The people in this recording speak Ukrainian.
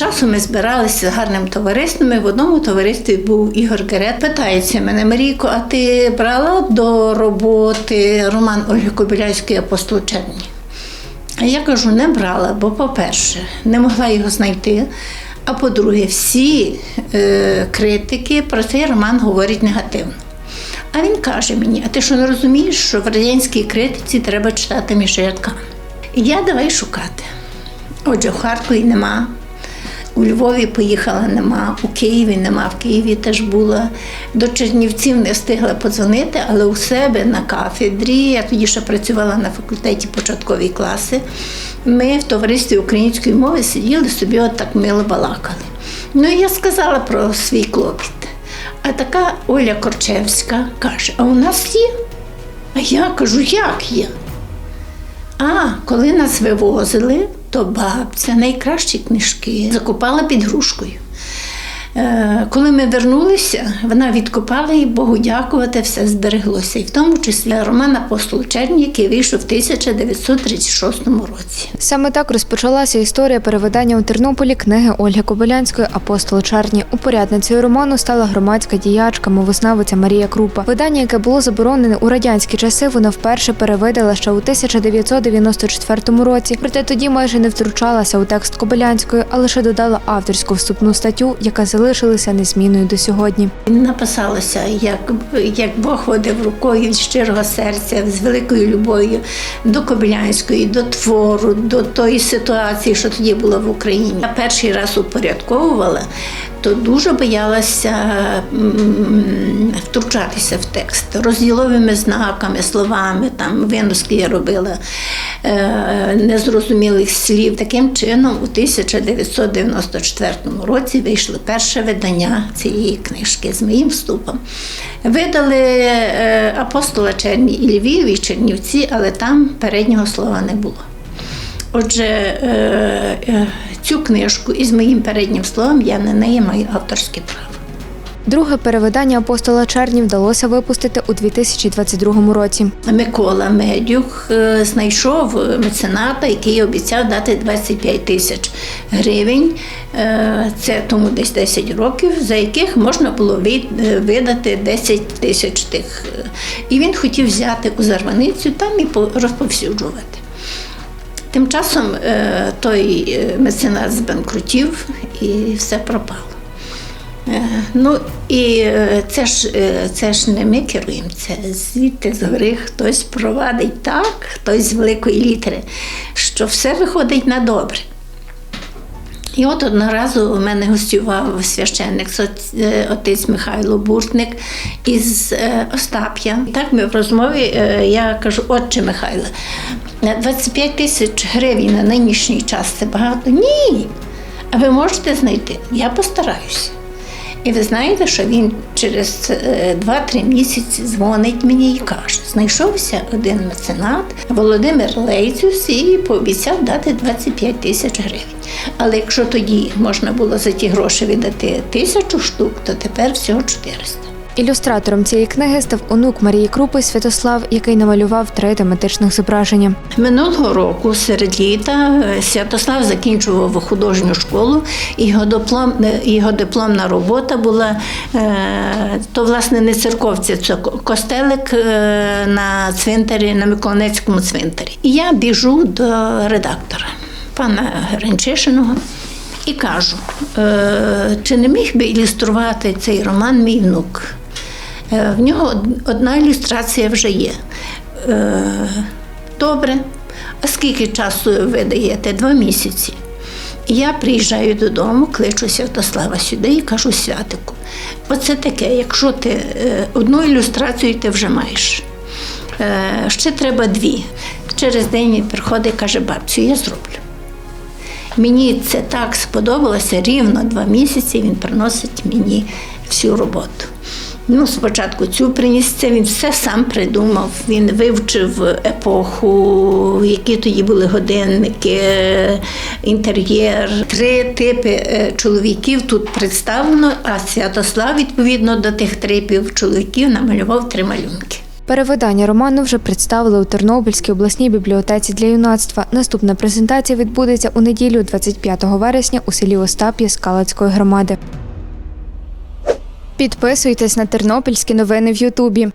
часу ми збиралися з гарним товариством. і В одному товаристві був Ігор Герет. Питається мене, Марійко, а ти брала до роботи роман Ольги Кобиляйської апостол Черні? А я кажу, не брала, бо, по-перше, не могла його знайти. А по-друге, всі е, критики про цей роман говорять негативно. А він каже мені: а ти що не розумієш, що в радянській критиці треба читати між рядками? Я давай шукати. Отже, в Харкові нема, у Львові поїхала нема, у Києві нема, в Києві теж була. До Чернівців не встигла подзвонити, але у себе на кафедрі, я тоді ще працювала на факультеті початкові класи. Ми в товаристві української мови сиділи собі от так мило балакали. Ну і я сказала про свій клопіт. А така Оля Корчевська каже: а у нас є? А я кажу, як є? А коли нас вивозили, то бабця найкращі книжки закупала під грушкою. Е, Коли ми вернулися, вона відкопала і Богу дякувати, все збереглося. І в тому числі роман Апостол Черні, який вийшов в 1936 році. Саме так розпочалася історія переведення у Тернополі книги Ольги Кобилянської Апостол Черні. Упорядницею роману стала громадська діячка, мовознавиця Марія Крупа. Видання, яке було заборонене у радянські часи, вона вперше перевидала ще у 1994 році. Проте тоді майже не втручалася у текст Кобилянської, а лише додала авторську вступну статтю, яка залишилася незмінною до сьогодні. Написалося, як, як Бог водив рукою від щирого серця, з великою любов'ю до Кобилянської, до твору, до тої ситуації, що тоді була в Україні. Я перший раз упорядковувала, то дуже боялася втручатися в текст розділовими знаками, словами, там виноски я робила незрозумілих слів. Таким чином, у 1994 році вийшло перше видання цієї книжки з моїм вступом. Видали е, апостола Черні і Львів, і Чернівці, але там переднього слова не було. Отже, е, е, цю книжку із моїм переднім словом я на неї маю авторське право. Друге перевидання апостола Черні вдалося випустити у 2022 році. Микола Медюх е, знайшов мецената, який обіцяв дати 25 тисяч гривень. Е, Це тому десь 10 років, за яких можна було е, видати 10 тисяч тих. І він хотів взяти у зарваницю там і по- розповсюджувати. Тим часом той меценат збанкрутів і все пропало. Ну і е, це ж, е, це ж не ми керуємо, це звідти згори хтось провадить так, хтось з великої літери, що все виходить на добре. І от одного разу у мене гостював священник е, отець Михайло Буртник із Остап'я. І так ми в розмові я кажу, отче Михайло, 25 тисяч гривень на нинішній час це багато? Ні. А ви можете знайти? Я постараюся. І ви знаєте, що він через е, 2-3 місяці дзвонить мені і каже: знайшовся один меценат Володимир Лейцюс і пообіцяв дати 25 тисяч гривень. Але якщо тоді можна було за ті гроші видати тисячу штук, то тепер всього 400. Ілюстратором цієї книги став онук Марії Крупи Святослав, який намалював три тематичних зображення. Минулого року, серед літа, е, Святослав закінчував художню школу, і його, диплом, е, його дипломна робота була е, то, власне, не церковця, це костелик на цвинтарі, на Миколаївському цвинтарі. І я біжу до редактора, пана Гринчишиного. І кажу, е, чи не міг би ілюструвати цей роман мій внук? Е, В нього одна ілюстрація вже є. Е, Добре. А скільки часу ви даєте? Два місяці. Я приїжджаю додому, кличу Святослава сюди і кажу святику. Оце таке, якщо ти одну ілюстрацію ти вже маєш. Ще треба дві. Через день він приходить і каже, бабцю, я зроблю. Мені це так сподобалося, рівно два місяці він приносить мені всю роботу. Ну, спочатку цю приніс це, він все сам придумав. Він вивчив епоху, які тоді були годинники, інтер'єр. Три типи е, чоловіків тут представлено, а Святослав, відповідно до тих типів чоловіків, намалював три малюнки. Перевидання роману вже представили у Тернопільській обласній бібліотеці для юнацтва. Наступна презентація відбудеться у неділю, 25 вересня, у селі Остап'я Скалацької громади. Підписуйтесь на тернопільські новини в Ютубі.